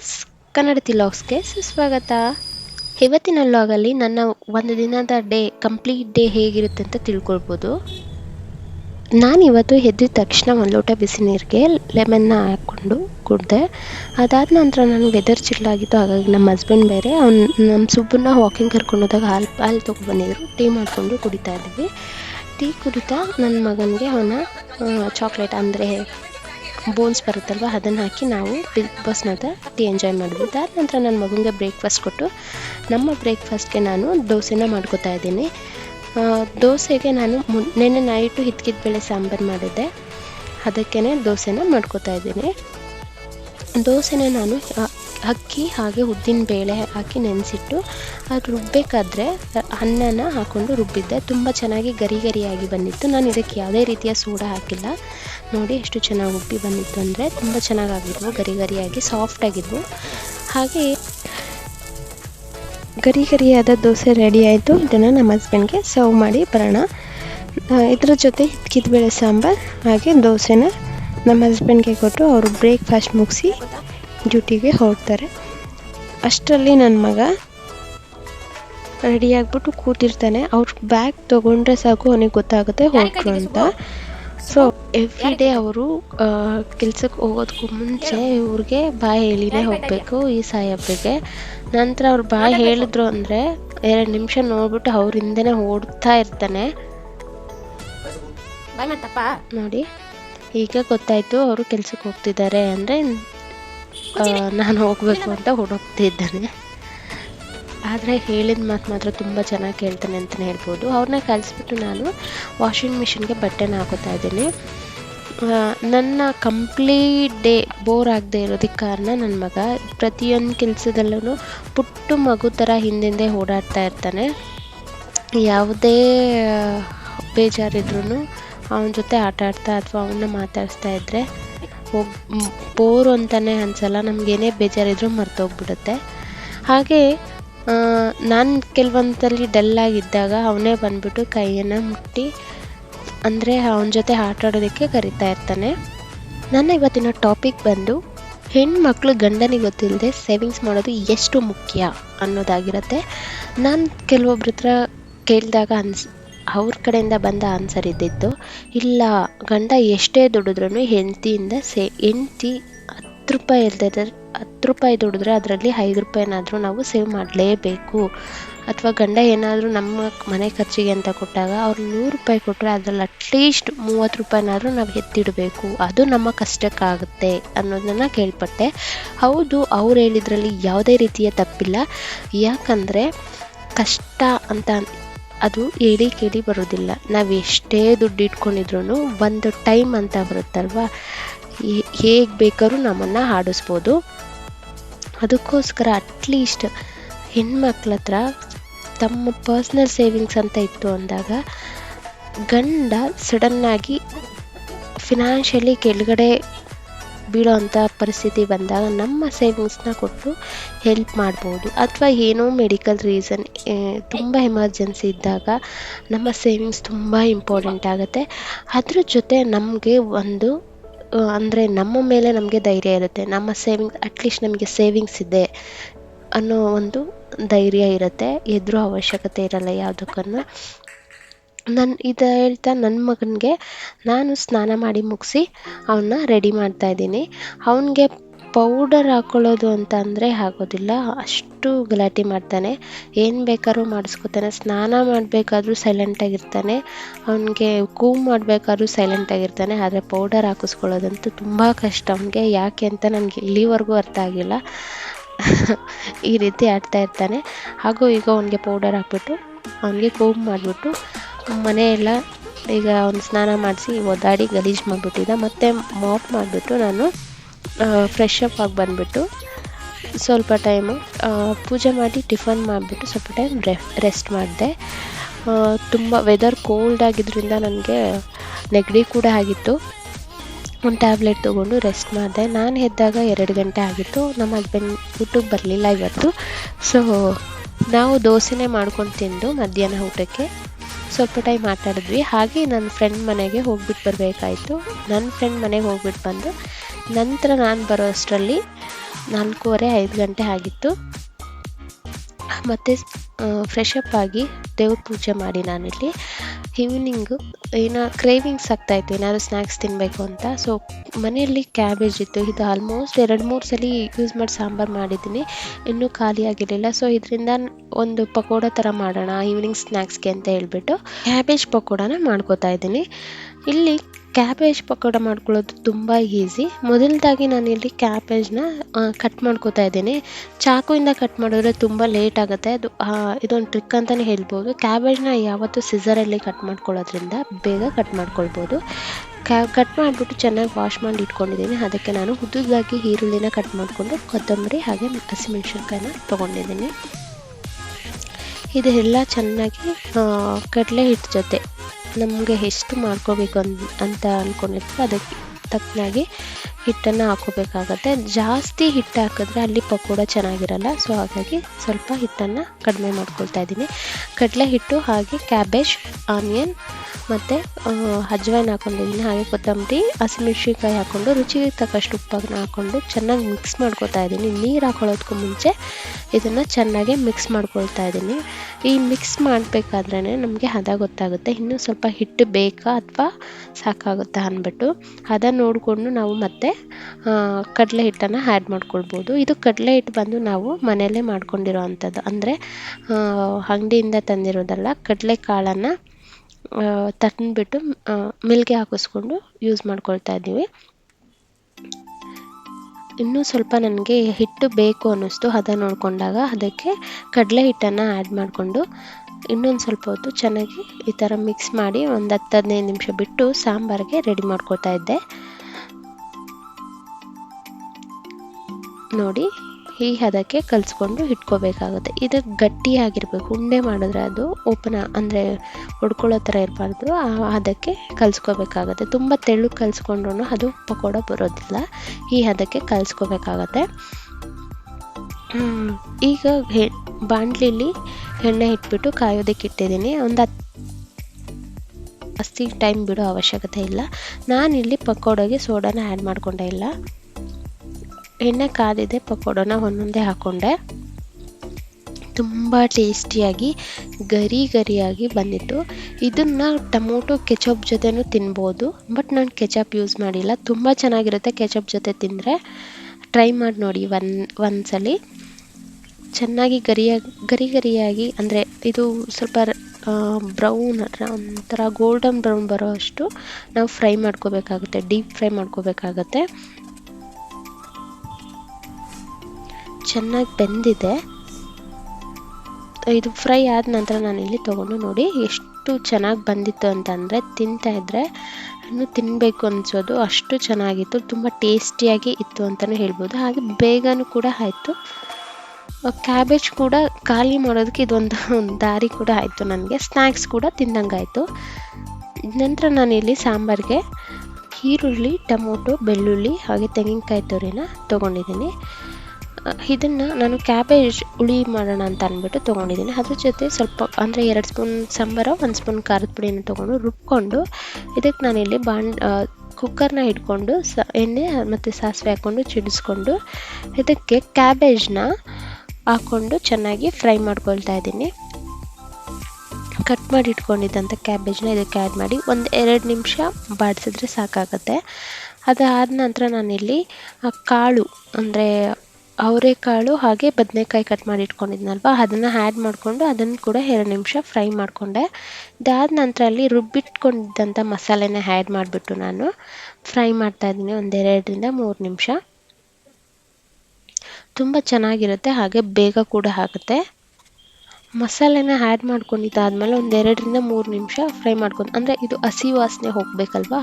Viewers Kannada ತಿಲಾಗ್ಸ್ಗೆ ಸುಸ್ವಾಗತ. ಇವತ್ತಿನ ಲಾಗಲ್ಲಿ ನನ್ನ ಒಂದು ದಿನದ ಡೇ, ಕಂಪ್ಲೀಟ್ ಡೇ ಹೇಗಿರುತ್ತೆ ಅಂತ ತಿಳ್ಕೊಳ್ಬೋದು. ನಾನು ಇವತ್ತು ಎದ್ದಿದ ತಕ್ಷಣ ಒಂದು ಲೋಟ ಬಿಸಿ ನೀರಿಗೆ ಲೆಮನ್ನ ಹಾಕ್ಕೊಂಡು ಕುಡಿದೆ. ಅದಾದ ನಂತರ ನಾನು ವೆದರ್ ಚಿಲ್ಲಾಗಿತ್ತು ಹಾಗಾಗಿ ನಮ್ಮ ಹಸ್ಬೆಂಡ್ ಬೇರೆ, ಅವ್ನು ನಮ್ಮ ಸುಬ್ಬನ್ನ ವಾಕಿಂಗ್ ಕರ್ಕೊಂಡು ಹೋದಾಗ ಹಾಲು ಹಾಲು ತೊಗೊಬಂದಿದ್ರು ಟೀ ಮಾಡಿಕೊಂಡು ಕುಡಿತಾ ಇದ್ದೀವಿ ಟೀ ಕುಡಿತಾ ನನ್ನ ಮಗನಿಗೆ ಅವನ ಚಾಕ್ಲೇಟ್ ಅಂದರೆ ಬೋನ್ಸ್ ಬರುತ್ತಲ್ವ, ಅದನ್ನು ಹಾಕಿ ನಾವು ಬಿಗ್ ಬಾಸ್ನ ಟೀ ಎಂಜಾಯ್ ಮಾಡಿದ್ವಿ ಅದಾದ ನಂತರ ನನ್ನ ಮಗನಿಗೆ ಬ್ರೇಕ್ಫಾಸ್ಟ್ ಕೊಟ್ಟು, ನಮ್ಮ ಬ್ರೇಕ್ಫಾಸ್ಟ್ಗೆ ನಾನು ದೋಸೆನ ಮಾಡ್ಕೋತಾ ಇದ್ದೀನಿ. ದೋಸೆಗೆ ನಾನು ನಿನ್ನೆ ನೈಟು ಹಿತ್ಕಿದ ಬೇಳೆ ಸಾಂಬಾರು ಮಾಡಿದ್ದೆ. ಅದಕ್ಕೇ ದೋಸೆನ ಮಾಡ್ಕೋತಾ ಇದ್ದೀನಿ. ದೋಸೆನ ನಾನು ಅಕ್ಕಿ ಹಾಗೆ ಉದ್ದಿನ ಬೇಳೆ ಹಾಕಿ ನೆನೆಸಿಟ್ಟು ಅದು ರುಬ್ಬಬೇಕಾದ್ರೆ ಅನ್ನನ ಹಾಕ್ಕೊಂಡು ರುಬ್ಬಿದ್ದೆ. ತುಂಬ ಚೆನ್ನಾಗಿ ಗರಿ ಗರಿಯಾಗಿ ಬಂದಿತ್ತು. ನಾನು ಇದಕ್ಕೆ ಯಾವುದೇ ರೀತಿಯ ಸೋಡಾ ಹಾಕಿಲ್ಲ. ನೋಡಿ ಎಷ್ಟು ಚೆನ್ನಾಗಿ ಉಬ್ಬಿ ಬಂದಿತ್ತು ಅಂದರೆ ತುಂಬ ಚೆನ್ನಾಗಾಗಿದ್ವು. ಗರಿ ಗರಿಯಾಗಿ ಸಾಫ್ಟ್ ಆಗಿದ್ವು. ಹಾಗೆ ಗರಿ ಗರಿಯಾದ ದೋಸೆ ರೆಡಿ ಆಯಿತು. ಇದನ್ನು ನಮ್ಮ ಹಸ್ಬೆಂಡ್ಗೆ ಸರ್ವ್ ಮಾಡಿ ಬರೋಣ. ಇದ್ರ ಜೊತೆ ಹಿತ್ಕಿದ ಬೇಳೆ ಸಾಂಬಾರು ಹಾಗೆ ದೋಸೆನ ನಮ್ಮ ಹಸ್ಬೆಂಡ್ಗೆ ಕೊಟ್ಟು ಅವರು ಬ್ರೇಕ್ಫಾಸ್ಟ್ ಮುಗಿಸಿ ಡ್ಯೂಟಿಗೆ ಹೋಗ್ತಾರೆ ಅಷ್ಟರಲ್ಲಿ ನನ್ನ ಮಗ ರೆಡಿ ಆಗ್ಬಿಟ್ಟು ಕೂತಿರ್ತಾನೆ. ಅವ್ರ ಬ್ಯಾಗ್ ತೊಗೊಂಡ್ರೆ ಸಾಕು ಅವನಿಗೆ ಗೊತ್ತಾಗುತ್ತೆ ಹೋಗ್ರು ಅಂತ. ಸೊ ಎವ್ರಿ ಡೇ ಅವರು ಕೆಲ್ಸಕ್ಕೆ ಹೋಗೋದಕ್ಕೂ ಮುಂಚೆ ಇವ್ರಿಗೆ ಬಾಯಿ ಹೇಳಿನೇ ಹೋಗಬೇಕು ಈ ಸಾಹೇಬ್ರಿಗೆ ನಂತರ ಅವ್ರು ಬಾಯಿ ಹೇಳಿದ್ರು ಅಂದರೆ ಎರಡು ನಿಮಿಷ ನೋಡ್ಬಿಟ್ಟು ಅವ್ರ ಹಿಂದೆನೇ ಓಡ್ತಾ ಇರ್ತಾನೆ. ನೋಡಿ ಈಗ ಗೊತ್ತಾಯಿತು ಅವರು ಕೆಲ್ಸಕ್ಕೆ ಹೋಗ್ತಿದ್ದಾರೆ ಅಂದರೆ ನಾನು ಹೋಗಬೇಕು ಅಂತ ಹುಡುಕ್ತಿದ್ದಾನೆ ಆದರೆ ಹೇಳಿದ ಮಾತು ಮಾತ್ರ ತುಂಬ ಚೆನ್ನಾಗಿ ಕೇಳ್ತಾನೆ ಅಂತಲೇ ಹೇಳ್ಬೋದು. ಅವ್ರನ್ನ ಕಲಿಸ್ಬಿಟ್ಟು ನಾನು ವಾಷಿಂಗ್ ಮಿಷಿನ್ಗೆ ಬಟ್ಟೆನ ಹಾಕೋತಾ ಇದ್ದೀನಿ. ನನ್ನ ಕಂಪ್ಲೀಟ್ ಡೇ ಬೋರ್ ಆಗದೆ ಇರೋದಕ್ಕೆ ಕಾರಣ ನನ್ನ ಮಗ ಪ್ರತಿಯೊಂದು ಕೆಲಸದಲ್ಲೂ ಪುಟ್ಟು ಮಗು ಥರ ಹಿಂದಿಂದೆ ಓಡಾಡ್ತಾ ಇರ್ತಾನೆ. ಯಾವುದೇ ಬೇಜಾರಿದ್ರೂ ಅವನ ಜೊತೆ ಆಟ ಆಡ್ತಾ ಅಥವಾ ಅವನ್ನ ಮಾತಾಡಿಸ್ತಾ ಇದ್ದರೆ ಹೋಗ್ ಬೋರು ಅಂತಲೇ ಅನ್ಸಲ್ಲ, ನಮಗೇನೇ ಬೇಜಾರಿದ್ರೂ ಮರ್ತೋಗ್ಬಿಡುತ್ತೆ. ಹಾಗೆ ನಾನು ಕೆಲವೊಂದಲ್ಲಿ ಡಲ್ಲಾಗಿದ್ದಾಗ ಅವನೇ ಬಂದುಬಿಟ್ಟು ಕೈಯನ್ನು ಮುಟ್ಟಿ, ಅಂದರೆ ಅವನ ಜೊತೆ ಆಟ ಆಡೋದಕ್ಕೆ ಕರಿತಾ ಇರ್ತಾನೆ. ನನ್ನ ಇವತ್ತಿನ ಟಾಪಿಕ್ ಬಂದು, ಹೆಣ್ಮಕ್ಳು ಗಂಡನಿಗೆ ಗೊತ್ತಿಲ್ಲದೆ ಸೇವಿಂಗ್ಸ್ ಮಾಡೋದು ಎಷ್ಟು ಮುಖ್ಯ ಅನ್ನೋದಾಗಿರುತ್ತೆ. ನಾನು ಕೆಲವೊಬ್ರ ಹತ್ರ ಕೇಳಿದಾಗ ಅನ್ಸ್ ಅವ್ರ ಕಡೆಯಿಂದ ಬಂದ ಆನ್ಸರ್ ಇದ್ದಿದ್ದು, ಇಲ್ಲ, ಗಂಡ ಎಷ್ಟೇ ದುಡಿದ್ರೂ ಹೆಂಡತಿಯಿಂದ ಸೇ, ಹೆಂಡ್ತಿ ಹತ್ತು ರೂಪಾಯಿ ಇಲ್ದಿದ್ರೆ, ಹತ್ತು ರೂಪಾಯಿ ದುಡಿದ್ರೆ ಅದರಲ್ಲಿ ಐದು ರೂಪಾಯಿನಾದರೂ ನಾವು ಸೇವ್ ಮಾಡಲೇಬೇಕು. ಅಥವಾ ಗಂಡ ಏನಾದರೂ ನಮ್ಮ ಮನೆ ಖರ್ಚಿಗೆ ಅಂತ ಕೊಟ್ಟಾಗ ಅವ್ರು ನೂರು ರೂಪಾಯಿ ಕೊಟ್ಟರೆ ಅದರಲ್ಲಿ ಅಟ್ಲೀಸ್ಟ್ ಮೂವತ್ತು ರೂಪಾಯಿನಾದರೂ ನಾವು ಎತ್ತಿಡಬೇಕು. ಅದು ನಮ್ಮ ಕಷ್ಟಕ್ಕಾಗುತ್ತೆ ಅನ್ನೋದನ್ನು ಕೇಳ್ಪಟ್ಟೆ. ಹೌದು, ಅವ್ರು ಹೇಳಿದ್ರಲ್ಲಿ ಯಾವುದೇ ರೀತಿಯ ತಪ್ಪಿಲ್ಲ. ಯಾಕಂದರೆ ಕಷ್ಟ ಅಂತ ಅದು ಹೇಳಿ ಕೇಳಿ ಬರೋದಿಲ್ಲ ನಾವು ಎಷ್ಟೇ ದುಡ್ಡು ಇಟ್ಕೊಂಡಿದ್ರು ಒಂದು ಟೈಮ್ ಅಂತ ಬರುತ್ತಲ್ವ? ಹೇಗೆ ಬೇಕಾದ್ರೂ ನಮ್ಮನ್ನು ಆಡಿಸ್ಬೋದು ಅದಕ್ಕೋಸ್ಕರ ಅಟ್ಲೀಸ್ಟ್ ಹೆಣ್ಮಕ್ಳ ಹತ್ರ ತಮ್ಮ ಪರ್ಸ್ನಲ್ ಸೇವಿಂಗ್ಸ್ ಅಂತ ಇತ್ತು ಅಂದಾಗ ಗಂಡ ಸಡನ್ನಾಗಿ ಫಿನಾನ್ಷಿಯಲಿ ಕೆಳಗಡೆ ಬೀಳೋ ಅಂಥ ಪರಿಸ್ಥಿತಿ ಬಂದಾಗ ನಮ್ಮ ಸೇವಿಂಗ್ಸ್ನ ಕೊಟ್ಟು ಹೆಲ್ಪ್ ಮಾಡ್ಬೋದು. ಅಥವಾ ಏನೋ ಮೆಡಿಕಲ್ ರೀಸನ್ ತುಂಬ ಎಮರ್ಜೆನ್ಸಿ ಇದ್ದಾಗ ನಮ್ಮ ಸೇವಿಂಗ್ಸ್ ತುಂಬ ಇಂಪಾರ್ಟೆಂಟ್ ಆಗುತ್ತೆ. ಅದ್ರ ಜೊತೆ ನಮಗೆ ಒಂದು ಅಂದರೆ ನಮ್ಮ ಮೇಲೆ ನಮಗೆ ಧೈರ್ಯ ಇರುತ್ತೆ. ನಮ್ಮ ಸೇವಿಂಗ್ ಅಟ್ಲೀಸ್ಟ್ ನಮಗೆ ಸೇವಿಂಗ್ಸ್ ಇದೆ ಅನ್ನೋ ಒಂದು ಧೈರ್ಯ ಇರುತ್ತೆ. ಎದುರು ಅವಶ್ಯಕತೆ ಇರಲ್ಲ ಯಾವುದಕ್ಕನ್ನು. ನನ್ನ ಇದು ಹೇಳ್ತಾ ನನ್ನ ಮಗನಿಗೆ ನಾನು ಸ್ನಾನ ಮಾಡಿ ಮುಗಿಸಿ ಅವನ್ನ ರೆಡಿ ಮಾಡ್ತಾ ಇದ್ದೀನಿ. ಅವನಿಗೆ ಪೌಡರ್ ಹಾಕ್ಕೊಳ್ಳೋದು ಅಂತ ಅಂದರೆ ಆಗೋದಿಲ್ಲ. ಅಷ್ಟು ಗಲಾಟೆ ಮಾಡ್ತಾನೆ. ಏನು ಬೇಕಾದ್ರೂ ಮಾಡಿಸ್ಕೊತಾನೆ. ಸ್ನಾನ ಮಾಡಬೇಕಾದ್ರೂ ಸೈಲೆಂಟಾಗಿರ್ತಾನೆ ಅವನಿಗೆ ಕೂಮ್ ಮಾಡಬೇಕಾದ್ರೂ ಸೈಲೆಂಟಾಗಿರ್ತಾನೆ ಆದರೆ ಪೌಡರ್ ಹಾಕಿಸ್ಕೊಳ್ಳೋದಂತೂ ತುಂಬ ಕಷ್ಟ. ಅವನಿಗೆ ಯಾಕೆ ಅಂತ ನನಗೆ ಇಲ್ಲಿವರೆಗೂ ಅರ್ಥ ಆಗಿಲ್ಲ. ಈ ರೀತಿ ಆಡ್ತಾ ಇರ್ತಾನೆ. ಹಾಗೂ ಈಗ ಅವನಿಗೆ ಪೌಡರ್ ಹಾಕ್ಬಿಟ್ಟು ಅವನಿಗೆ ಕೂಮ್ ಮಾಡಿಬಿಟ್ಟು ಮನೆಯೆಲ್ಲ ಈಗ ಅವ್ನು ಸ್ನಾನ ಮಾಡಿಸಿ ಒದ್ದಾಡಿ ಗಲೀಜು ಮಾಡಿಬಿಟ್ಟಿದ್ದ. ಮತ್ತೆ ಮಾಪ್ ಮಾಡಿಬಿಟ್ಟು ನಾನು ಫ್ರೆಶ್ ಅಪ್ ಆಗಿ ಬಂದುಬಿಟ್ಟು ಸ್ವಲ್ಪ ಟೈಮು ಪೂಜೆ ಮಾಡಿ ಟಿಫನ್ ಮಾಡಿಬಿಟ್ಟು ಸ್ವಲ್ಪ ಟೈಮ್ ರೆಸ್ಟ್ ಮಾಡಿದೆ. ತುಂಬ ವೆದರ್ ಕೋಲ್ಡ್ ಆಗಿದ್ದರಿಂದ ನನಗೆ ನೆಗಡಿ ಕೂಡ ಆಗಿತ್ತು. ಒಂದು ಟ್ಯಾಬ್ಲೆಟ್ ತೊಗೊಂಡು ರೆಸ್ಟ್ ಮಾಡಿದೆ. ನಾನು ಎದ್ದಾಗ ಎರಡು ಗಂಟೆ ಆಗಿತ್ತು. ನಮ್ಮ ಹಸ್ಬೆಂಡ್ ಊಟಕ್ಕೆ ಬರಲಿಲ್ಲ ಇವತ್ತು. ಸೊ ನಾವು ದೋಸೆನೇ ಮಾಡ್ಕೊಂಡು ತಿಂದು ಮಧ್ಯಾಹ್ನ ಊಟಕ್ಕೆ. ಸ್ವಲ್ಪ ಟೈಮ್ ಮಾತಾಡಿದ್ವಿ. ಹಾಗೆ ನನ್ನ ಫ್ರೆಂಡ್ ಮನೆಗೆ ಹೋಗ್ಬಿಟ್ಟು ಬರಬೇಕಾಯ್ತು. ನನ್ನ ಫ್ರೆಂಡ್ ಮನೆಗೆ ಹೋಗ್ಬಿಟ್ಟು ಬಂದು ನಂತರ ನಾನು ಬರೋ ಅಷ್ಟರಲ್ಲಿ ನಾಲ್ಕೂವರೆ, ಐದು ಗಂಟೆ ಆಗಿತ್ತು. ಮತ್ತು ಫ್ರೆಶ್ ಅಪ್ ಆಗಿ ದೇವ್ರ ಪೂಜೆ ಮಾಡಿ ನಾನಿಲ್ಲಿ. ಈವ್ನಿಂಗು ಏನೋ ಕ್ರೇವಿಂಗ್ಸ್ ಆಗ್ತಾಯಿತ್ತು ಏನಾದ್ರು ಸ್ನ್ಯಾಕ್ಸ್ ತಿನ್ನಬೇಕು ಅಂತ. ಸೊ ಮನೆಯಲ್ಲಿ ಕ್ಯಾಬೇಜ್ ಇತ್ತು. ಇದು ಆಲ್ಮೋಸ್ಟ್ ಎರಡು ಮೂರು ಸಲ ಯೂಸ್ ಮಾಡಿ ಸಾಂಬಾರು ಮಾಡಿದ್ದೀನಿ. ಇನ್ನೂ ಖಾಲಿ ಆಗಿರಲಿಲ್ಲ. ಸೊ ಇದರಿಂದ ಒಂದು ಪಕೋಡ ಥರ ಮಾಡೋಣ ಈವ್ನಿಂಗ್ ಸ್ನ್ಯಾಕ್ಸ್ಗೆ ಅಂತ ಹೇಳ್ಬಿಟ್ಟು ಕ್ಯಾಬೇಜ್ ಪಕೋಡನ ಮಾಡ್ಕೋತಾ ಇದ್ದೀನಿ. ಇಲ್ಲಿ ಕ್ಯಾಬೇಜ್ ಪಕೋಡ ಮಾಡ್ಕೊಳ್ಳೋದು ತುಂಬ ಈಸಿ ಮೊದಲದಾಗಿ ನಾನು ಇಲ್ಲಿ ಕ್ಯಾಬೇಜ್ನ ಕಟ್ ಮಾಡ್ಕೋತಾ ಇದ್ದೀನಿ. ಚಾಕುವಿಂದ ಕಟ್ ಮಾಡಿದ್ರೆ ತುಂಬ ಲೇಟ್ ಆಗುತ್ತೆ. ಅದು ಇದೊಂದು ಟ್ರಿಕ್ ಅಂತಲೇ ಹೇಳ್ಬೋದು. ಕ್ಯಾಬೇಜ್ನ ಯಾವತ್ತೂ ಸಿಸರಲ್ಲಿ ಕಟ್ ಮಾಡ್ಕೊಳ್ಳೋದ್ರಿಂದ ಬೇಗ ಕಟ್ ಮಾಡ್ಕೊಳ್ಬೋದು. ಕಟ್ ಮಾಡಿಬಿಟ್ಟು ಚೆನ್ನಾಗಿ ವಾಶ್ ಮಾಡಿ ಇಟ್ಕೊಂಡಿದ್ದೀನಿ. ಅದಕ್ಕೆ ನಾನು ಉದ್ದುದಾಗಿ ಈರುಳ್ಳಿನ ಕಟ್ ಮಾಡಿಕೊಂಡು ಕೊತ್ತಂಬರಿ ಹಾಗೆ ಹಸಿಮೆಣ್ಸಿನ್ಕಾಯಿನ ತೊಗೊಂಡಿದ್ದೀನಿ. ಇದೆಲ್ಲ ಚೆನ್ನಾಗಿ ಕಡಲೆ ಹಿಟ್ಟು ಜೊತೆ ನಮಗೆ ಎಷ್ಟು ಮಾಡ್ಕೋಬೇಕು ಅನ್, ಅಂತ ಅಂದ್ಕೊಂಡಿರ್ತೀವಿ ಅದಕ್ಕೆ ತಕ್ಕನಾಗಿ ಹಿಟ್ಟನ್ನು ಹಾಕೋಬೇಕಾಗತ್ತೆ ಜಾಸ್ತಿ ಹಿಟ್ಟು ಹಾಕಿದ್ರೆ ಅಲ್ಲಿ ಪಕೋಡ ಚೆನ್ನಾಗಿರಲ್ಲ, ಸೊ ಹಾಗಾಗಿ ಸ್ವಲ್ಪ ಹಿಟ್ಟನ್ನು ಕಡಿಮೆ ಮಾಡ್ಕೊಳ್ತಾ ಇದ್ದೀನಿ. ಕಡಲೆ ಹಿಟ್ಟು ಹಾಗೆ ಕ್ಯಾಬೇಜ್, ಆನಿಯನ್ ಮತ್ತು ಅಜ್ವೈನ್ ಹಾಕೊಂಡಿದ್ದೀನಿ ಹಾಗೆ ಕೊತ್ತಂಬರಿ ಹಸಿಮೆಣ್ಸಿನ್ಕಾಯಿ ಹಾಕ್ಕೊಂಡು ರುಚಿಗೆ ತಕ್ಕಷ್ಟು ಉಪ್ಪನ್ನು ಹಾಕ್ಕೊಂಡು ಚೆನ್ನಾಗಿ ಮಿಕ್ಸ್ ಮಾಡ್ಕೊತಾ ಇದ್ದೀನಿ. ನೀರು ಹಾಕೊಳ್ಳೋದಕ್ಕೂ ಮುಂಚೆ ಇದನ್ನು ಚೆನ್ನಾಗಿ ಮಿಕ್ಸ್ ಮಾಡ್ಕೊಳ್ತಾ ಇದ್ದೀನಿ. ಈ ಮಿಕ್ಸ್ ಮಾಡಬೇಕಾದ್ರೇ ನಮಗೆ ಹದ ಗೊತ್ತಾಗುತ್ತೆ. ಇನ್ನೂ ಸ್ವಲ್ಪ ಹಿಟ್ಟು ಬೇಕಾ ಅಥವಾ ಸಾಕಾಗುತ್ತಾ ಅಂದ್ಬಿಟ್ಟು ಹದ ನೋಡಿಕೊಂಡು ನಾವು ಮತ್ತೆ ಕಡಲೆ ಹಿಟ್ಟನ್ನು ಆ್ಯಡ್ ಮಾಡ್ಕೊಳ್ಬೋದು. ಇದು ಕಡಲೆ ಹಿಟ್ಟು ಬಂದು ನಾವು ಮನೆಯಲ್ಲೇ ಮಾಡ್ಕೊಂಡಿರೋ ಅಂಥದ್ದು. ಅಂದರೆ ಅಂಗಡಿಯಿಂದ ತಂದಿರೋದಲ್ಲ ಕಡಲೆ ಕಾಳನ್ನು ತಂದುಬಿಟ್ಟು ಮಿಲ್ಗೆ ಹಾಕಿಸ್ಕೊಂಡು ಯೂಸ್ ಮಾಡ್ಕೊಳ್ತಾ ಇದ್ದೀವಿ. ಇನ್ನೂ ಸ್ವಲ್ಪ ನನಗೆ ಹಿಟ್ಟು ಬೇಕು ಅನ್ನಿಸ್ತು ಹದ ನೋಡಿಕೊಂಡಾಗ ಅದಕ್ಕೆ ಕಡಲೆ ಹಿಟ್ಟನ್ನು ಆ್ಯಡ್ ಮಾಡಿಕೊಂಡು ಇನ್ನೊಂದು ಸ್ವಲ್ಪ ಹೊತ್ತು ಚೆನ್ನಾಗಿ ಈ ಥರ ಮಿಕ್ಸ್ ಮಾಡಿ ಒಂದು ಹತ್ತು ಹದಿನೈದು ನಿಮಿಷ ಬಿಟ್ಟು ಸಾಂಬಾರಿಗೆ ರೆಡಿ ಮಾಡ್ಕೊಳ್ತಾ ಇದ್ದೆ. ನೋಡಿ ಈ ಹದಕ್ಕೆ ಕಲಿಸ್ಕೊಂಡು ಇಟ್ಕೋಬೇಕಾಗುತ್ತೆ. ಇದು ಗಟ್ಟಿಯಾಗಿರಬೇಕು. ಉಂಡೆ ಮಾಡಿದ್ರೆ ಅದು ಓಪನ್ ಅಂದರೆ ಹೊಡ್ಕೊಳ್ಳೋ ಥರ ಇರಬಾರ್ದು. ಆ ಹದಕ್ಕೆ ಕಲಿಸ್ಕೋಬೇಕಾಗತ್ತೆ. ತುಂಬ ತೆಳು ಕಲಿಸ್ಕೊಂಡ್ರು ಅದು ಪಕೋಡ ಬರೋದಿಲ್ಲ. ಈ ಹದಕ್ಕೆ ಕಲಿಸ್ಕೋಬೇಕಾಗತ್ತೆ. ಈಗ ಹೆ ಬಾಣಲಿಲಿ ಎಣ್ಣೆ ಇಟ್ಬಿಟ್ಟು ಕಾಯೋದಕ್ಕೆ ಇಟ್ಟಿದ್ದೀನಿ. ಒಂದು ಹತ್ತು ಜಾಸ್ತಿ ಟೈಮ್ ಬಿಡೋ ಅವಶ್ಯಕತೆ ಇಲ್ಲ. ನಾನಿಲ್ಲಿ ಪಕೋಡಗೆ ಸೋಡಾನ ಆ್ಯಡ್ ಮಾಡ್ಕೊಂಡೇ ಇಲ್ಲ. ಎಣ್ಣೆ ಕಾದಿದೆ, ಪಕೋಡನ ಒಂದೊಂದೇ ಹಾಕ್ಕೊಂಡೆ ತುಂಬ ಟೇಸ್ಟಿಯಾಗಿ, ಗರಿ ಗರಿಯಾಗಿ ಬಂದಿತ್ತು. ಇದನ್ನು ಟೊಮೊಟೊ ಕೆಚಪ್ ಜೊತೆನೂ ತಿನ್ಬೋದು, ಬಟ್ ನಾನು ಕೆಚಪ್ ಯೂಸ್ ಮಾಡಿಲ್ಲ. ತುಂಬ ಚೆನ್ನಾಗಿರುತ್ತೆ ಕೆಚಪ್ ಜೊತೆ ತಿಂದರೆ. ಟ್ರೈ ಮಾಡಿ ನೋಡಿ ಒನ್, ಒಂದ್ಸಲ. ಚೆನ್ನಾಗಿ ಗರಿಯಾಗಿ ಗರಿ ಗರಿಯಾಗಿ, ಅಂದರೆ ಇದು ಸ್ವಲ್ಪ ಬ್ರೌನ್, ಒಂಥರ ಗೋಲ್ಡನ್ ಬ್ರೌನ್ ಬರೋ ಅಷ್ಟು ನಾವು ಫ್ರೈ ಮಾಡ್ಕೋಬೇಕಾಗುತ್ತೆ, ಡೀಪ್ ಫ್ರೈ ಮಾಡ್ಕೋಬೇಕಾಗತ್ತೆ. ಚೆನ್ನಾಗಿ ಬೆಂದಿದೆ. ಇದು ಫ್ರೈ ಆದ ನಂತರ ನಾನು ಇಲ್ಲಿ ತೊಗೊಂಡು ನೋಡಿ ಎಷ್ಟು ಚೆನ್ನಾಗಿ ಬಂದಿತ್ತು ಅಂತಂದರೆ ತಿಂತಾ ಇದ್ದರೆ ಇನ್ನೂ ತಿನ್ನಬೇಕು ಅನಿಸೋದು. ಅಷ್ಟು ಚೆನ್ನಾಗಿತ್ತು, ತುಂಬ ಟೇಸ್ಟಿಯಾಗಿ ಇತ್ತು ಅಂತಲೂ ಹೇಳ್ಬೋದು. ಹಾಗೆ ಬೇಗನೂ ಕೂಡ ಆಯಿತು. ಕ್ಯಾಬೇಜ್ ಕೂಡ ಖಾಲಿ ಮಾಡೋದಕ್ಕೆ ಇದೊಂದು ದಾರಿ ಕೂಡ ಆಯಿತು ನನಗೆ. ಸ್ನ್ಯಾಕ್ಸ್ ಕೂಡ ತಿಂದಂಗಾಯಿತು ನಂತರ ನಾನಿಲ್ಲಿ ಸಾಂಬಾರಿಗೆ ಈರುಳ್ಳಿ, ಟೊಮೊಟೊ, ಬೆಳ್ಳುಳ್ಳಿ, ಹಾಗೆ ತೆಂಗಿನಕಾಯಿ ತುರಿನ ತೊಗೊಂಡಿದ್ದೀನಿ. ಇದನ್ನು ನಾನು ಕ್ಯಾಬೇಜ್ ಹುಳಿ ಮಾಡೋಣ ಅಂತ ಅಂದ್ಬಿಟ್ಟು ತೊಗೊಂಡಿದ್ದೀನಿ. ಅದ್ರ ಜೊತೆ ಸ್ವಲ್ಪ, ಅಂದರೆ ಎರಡು ಸ್ಪೂನ್ ಸಾಂಬಾರು, ಒಂದು ಸ್ಪೂನ್ ಖಾರದ ಪುಡಿಯನ್ನು ತೊಗೊಂಡು ರುಬ್ಕೊಂಡು, ಇದಕ್ಕೆ ನಾನಿಲ್ಲಿ ಬಾಣ್ ಕುಕ್ಕರ್ನ ಇಟ್ಕೊಂಡು ಸ, ಎಣ್ಣೆ ಮತ್ತು ಸಾಸಿವೆ ಹಾಕ್ಕೊಂಡು ಚಿಡಿಸ್ಕೊಂಡು, ಇದಕ್ಕೆ ಕ್ಯಾಬೇಜ್ನ ಹಾಕ್ಕೊಂಡು ಚೆನ್ನಾಗಿ ಫ್ರೈ ಮಾಡ್ಕೊಳ್ತಾ ಇದ್ದೀನಿ. ಕಟ್ ಮಾಡಿ ಇಟ್ಕೊಂಡಿದ್ದಂಥ ಕ್ಯಾಬೇಜ್ನ ಇದಕ್ಕೆ ಆ್ಯಡ್ ಮಾಡಿ ಒಂದು ಎರಡು ನಿಮಿಷ ಬಾಡಿಸಿದ್ರೆ ಸಾಕಾಗುತ್ತೆ. ಅದಾದ ನಂತರ ನಾನಿಲ್ಲಿ ಕಾಳು, ಅಂದರೆ ಅವರೆಕಾಳು ಹಾಗೆ ಬದನೆಕಾಯಿ ಕಟ್ ಮಾಡಿ ಇಟ್ಕೊಂಡಿದ್ನಲ್ವ ಅದನ್ನು ಆ್ಯಡ್ ಮಾಡಿಕೊಂಡು ಅದನ್ನು ಕೂಡ ಎರಡು ನಿಮಿಷ ಫ್ರೈ ಮಾಡಿಕೊಂಡೆ. ಅದಾದ ನಂತರ ಅಲ್ಲಿ ರುಬ್ಬಿಟ್ಕೊಂಡಿದ್ದಂಥ ಮಸಾಲೆನ ಆ್ಯಡ್ ಮಾಡಿಬಿಟ್ಟು ನಾನು ಫ್ರೈ ಮಾಡ್ತಾಯಿದ್ದೀನಿ ಒಂದೆರಡರಿಂದ ಮೂರು ನಿಮಿಷ. ತುಂಬ ಚೆನ್ನಾಗಿರುತ್ತೆ, ಹಾಗೆ ಬೇಗ ಕೂಡ ಆಗುತ್ತೆ ಮಸಾಲೆನ ಆ್ಯಡ್ ಮಾಡ್ಕೊಂಡಿದ್ದಾದಮೇಲೆ ಒಂದು ಎರಡರಿಂದ ಮೂರು ನಿಮಿಷ ಫ್ರೈ ಮಾಡ್ಕೊಂಡು ಅಂದರೆ ಇದು ಹಸಿ ವಾಸನೆ ಹೋಗಬೇಕಲ್ವಾ?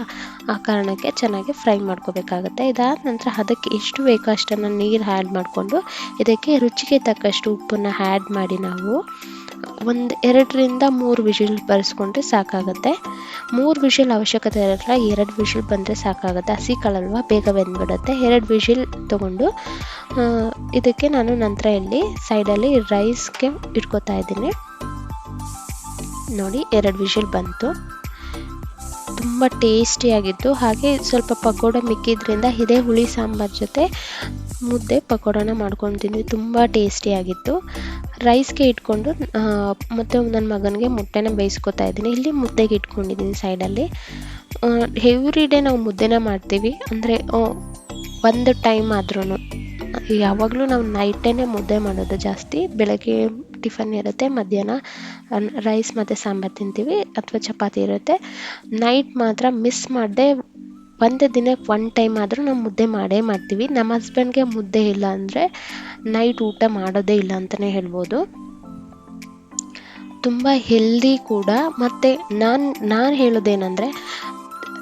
ಆ ಕಾರಣಕ್ಕೆ ಚೆನ್ನಾಗಿ ಫ್ರೈ ಮಾಡ್ಕೋಬೇಕಾಗುತ್ತೆ. ಇದಾದ ನಂತರ ಅದಕ್ಕೆ ಎಷ್ಟು ಬೇಕೋ ಅಷ್ಟನ್ನು ನೀರು ಆ್ಯಡ್ ಮಾಡಿಕೊಂಡು, ಇದಕ್ಕೆ ರುಚಿಗೆ ತಕ್ಕಷ್ಟು ಉಪ್ಪನ್ನು ಆ್ಯಡ್ ಮಾಡಿ ನಾವು. ಒಂದು ಎರಡರಿಂದ ಮೂರು ವಿಷಿಲ್ ಬರೆಸ್ಕೊಂಡ್ರೆ ಸಾಕಾಗುತ್ತೆ. ಮೂರು ವಿಷಿಲ್ ಅವಶ್ಯಕತೆ ಇರಲ್ಲ, ಎರಡು ವಿಷಿಲ್ ಬಂದರೆ ಸಾಕಾಗುತ್ತೆ. ಹಸಿ ಕಾಳಲ್ವ, ಬೇಗ ಬೆಂದ್ಬಿಡುತ್ತೆ. ಎರಡು ವಿಷಿಲ್ ತೊಗೊಂಡು ಇದಕ್ಕೆ ನಾನು ನಂತರ ಇಲ್ಲಿ ಸೈಡಲ್ಲಿ ರೈಸ್ಗೆ ಇಟ್ಕೋತಾ ಇದ್ದೀನಿ. ನೋಡಿ, ಎರಡು ವಿಷಿಲ್ ಬಂತು. ತುಂಬ ಟೇಸ್ಟಿಯಾಗಿತ್ತು ಹಾಗೆ ಸ್ವಲ್ಪ ಪಕೋಡ ಮಿಕ್ಕಿದ್ರಿಂದ ಇದೇ ಹುಳಿ ಸಾಂಬಾರು ಜೊತೆ ಮುದ್ದೆ ಪಕೋಡನ ಮಾಡ್ಕೊಂಡು ತಿಂದ್ವಿ ತುಂಬ ಟೇಸ್ಟಿಯಾಗಿತ್ತು ರೈಸ್ಗೆ ಇಟ್ಕೊಂಡು ಮತ್ತು ನನ್ನ ಮಗನಿಗೆ ಮೊಟ್ಟೆನ ಬೇಯಿಸ್ಕೊತಾ ಇದ್ದೀನಿ. ಇಲ್ಲಿ ಮುದ್ದೆಗೆ ಇಟ್ಕೊಂಡಿದ್ದೀನಿ ಸೈಡಲ್ಲಿ. ಎವ್ರಿ ಡೇ ನಾವು ಮುದ್ದೆನ ಮಾಡ್ತೀವಿ. ಅಂದರೆ ಒಂದು ಟೈಮ್ ಆದ್ರೂ ಯಾವಾಗಲೂ ನಾವು ನೈಟೇ ಮುದ್ದೆ ಮಾಡೋದು ಜಾಸ್ತಿ, ಬೆಳಗ್ಗೆ ಟಿಫನ್ ಇರುತ್ತೆ, ಮಧ್ಯಾಹ್ನ ರೈಸ್ ಮತ್ತು ಸಾಂಬಾರು ತಿಂತೀವಿ, ಅಥವಾ ಚಪಾತಿ ಇರುತ್ತೆ. ನೈಟ್ ಮಾತ್ರ ಮಿಸ್ ಮಾಡದೆ ಒಂದು ದಿನಕ್ಕೆ ಒನ್ ಟೈಮ್ ಆದರೂ ನಾವು ಮುದ್ದೆ ಮಾಡೇ ಮಾಡ್ತೀವಿ. ನಮ್ಮ ಹಸ್ಬೆಂಡ್ಗೆ ಮುದ್ದೆ ಇಲ್ಲ ಅಂದರೆ ನೈಟ್ ಊಟ ಮಾಡೋದೇ ಇಲ್ಲ ಅಂತಲೇ ಹೇಳ್ಬೋದು. ತುಂಬ ಹೆಲ್ದಿ ಕೂಡ. ಮತ್ತು ನಾನು ನಾನು ಹೇಳೋದೇನೆಂದರೆ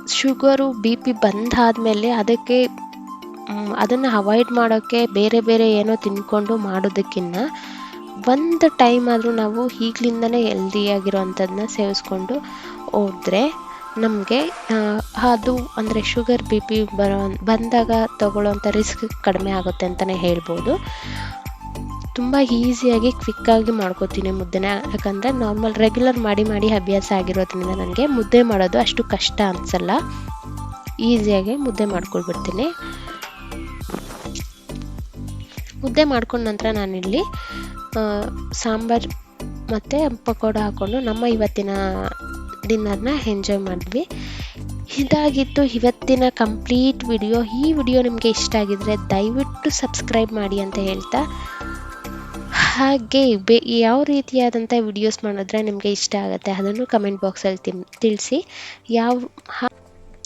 ಶುಗರು ಬಿ ಪಿ ಬಂದಾದಮೇಲೆ ಅದಕ್ಕೆ ಅದನ್ನು ಅವಾಯ್ಡ್ ಮಾಡೋಕ್ಕೆ ಬೇರೆ ಬೇರೆ ಏನೋ ತಿನ್ಕೊಂಡು ಮಾಡೋದಕ್ಕಿಂತ ಒಂದು ಟೈಮ್ ಆದರೂ ನಾವು ಈಗಲಿಂದನೇ ಹೆಲ್ದಿಯಾಗಿರೋವಂಥದ್ದನ್ನ ಸೇವಿಸ್ಕೊಂಡು ಹೋದರೆ ನಮಗೆ ಅದು ಅಂದರೆ ಶುಗರ್, ಬಿ ಪಿ ಬರೋ, ಬಂದಾಗ ತಗೊಳ್ಳೋವಂಥ ರಿಸ್ಕ್ ಕಡಿಮೆ ಆಗುತ್ತೆ ಅಂತಲೇ ಹೇಳ್ಬೋದು. ತುಂಬ ಈಸಿಯಾಗಿ ಕ್ವಿಕ್ಕಾಗಿ ಮಾಡ್ಕೋತೀನಿ ಮುದ್ದೆನ. ಯಾಕಂದರೆ ನಾರ್ಮಲ್ ರೆಗ್ಯುಲರ್ ಮಾಡಿ ಮಾಡಿ ಅಭ್ಯಾಸ ಆಗಿರೋದ್ರಿಂದ ನನಗೆ ಮುದ್ದೆ ಮಾಡೋದು ಅಷ್ಟು ಕಷ್ಟ ಅನಿಸಲ್ಲ. ಈಸಿಯಾಗಿ ಮುದ್ದೆ ಮಾಡ್ಕೊಳ್ಬಿಡ್ತೀನಿ. ಮುದ್ದೆ ಮಾಡ್ಕೊಂಡ ನಂತರ ನಾನಿಲ್ಲಿ ಸಾಂಬಾರು ಮತ್ತು ಪಕೋಡ ಹಾಕ್ಕೊಂಡು ನಮ್ಮ ಇವತ್ತಿನ ಡಿನ್ನರ್ನ ಎಂಜಾಯ್ ಮಾಡಿದ್ವಿ. ಇದಾಗಿತ್ತು ಇವತ್ತಿನ ಕಂಪ್ಲೀಟ್ ವಿಡಿಯೋ ಈ ವಿಡಿಯೋ ನಿಮಗೆ ಇಷ್ಟ ಆಗಿದ್ರೆ ದಯವಿಟ್ಟು ಸಬ್ಸ್ಕ್ರೈಬ್ ಮಾಡಿ ಅಂತ ಹೇಳ್ತಾ. ಹಾಗೆ ಬೇ ಯಾವ ರೀತಿಯಾದಂಥ ವಿಡಿಯೋಸ್ ಮಾಡಿದ್ರೆ ನಿಮಗೆ ಇಷ್ಟ ಆಗುತ್ತೆ ಅದನ್ನು ಕಮೆಂಟ್ ಬಾಕ್ಸಲ್ಲಿ ತಿನ್ ತಿಳಿಸಿ. ಯಾವ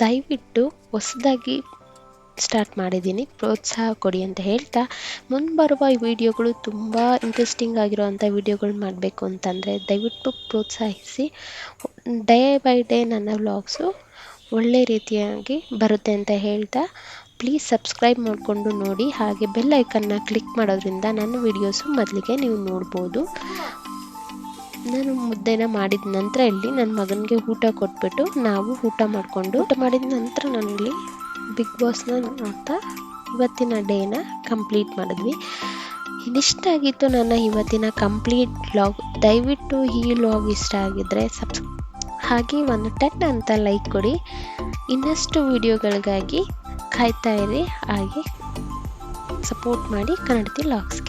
ದಯವಿಟ್ಟು ಹೊಸದಾಗಿ ಸ್ಟಾರ್ಟ್ ಮಾಡಿದ್ದೀನಿ. ಪ್ರೋತ್ಸಾಹ ಕೊಡಿ ಅಂತ ಹೇಳ್ತಾ. ಮುಂಬರುವ ವಿಡಿಯೋಗಳು ತುಂಬ ಇಂಟ್ರೆಸ್ಟಿಂಗ್ ಆಗಿರೋವಂಥ ವಿಡಿಯೋಗಳು ಮಾಡಬೇಕು ಅಂತಂದರೆ ದಯವಿಟ್ಟು ಪ್ರೋತ್ಸಾಹಿಸಿ. ಡೇ ಬೈ ಡೇ ನನ್ನ ವ್ಲಾಗ್ಸು ಒಳ್ಳೆ ರೀತಿಯಾಗಿ ಬರುತ್ತೆ ಅಂತ ಹೇಳ್ತಾ ಪ್ಲೀಸ್ ಸಬ್ಸ್ಕ್ರೈಬ್ ಮಾಡಿಕೊಂಡು ನೋಡಿ. ಹಾಗೆ ಬೆಲ್ ಐಕನ್ನ ಕ್ಲಿಕ್ ಮಾಡೋದ್ರಿಂದ ನನ್ನ ವಿಡಿಯೋಸು ಮೊದಲಿಗೆ ನೀವು ನೋಡ್ಬೋದು. ನಾನು ಮುದ್ದೆನ ಮಾಡಿದ ನಂತರ ಇಲ್ಲಿ ನನ್ನ ಮಗನಿಗೆ ಊಟ ಕೊಟ್ಬಿಟ್ಟು ನಾವು ಊಟ ಮಾಡಿಕೊಂಡು, ಊಟ ಮಾಡಿದ ನಂತರ ನಾನಿಲ್ಲಿ ಬಿಗ್ ಬಾಸ್ನ ನೋಡ್ತಾ ಇವತ್ತಿನ ಡೇನ ಕಂಪ್ಲೀಟ್ ಮಾಡಿದ್ವಿ. ಇದಿಷ್ಟಾಗಿತ್ತು ನನ್ನ ಇವತ್ತಿನ ಕಂಪ್ಲೀಟ್ ಲಾಗ್ ದಯವಿಟ್ಟು ಈ ಲಾಗ್ ಇಷ್ಟ ಆಗಿದ್ದರೆ ಸಬ್ಸ್ ಹಾಗೆ ಒಂದು ಟೆನ್ ಅಂತ ಲೈಕ್ ಕೊಡಿ. ಇನ್ನಷ್ಟು ವಿಡಿಯೋಗಳಿಗಾಗಿ ಕಾಯ್ತಾ ಇರಿ. ಹಾಗೆ ಸಪೋರ್ಟ್ ಮಾಡಿ ಕನ್ನಡತಿ ಲಾಗ್ಸ್ಗೆ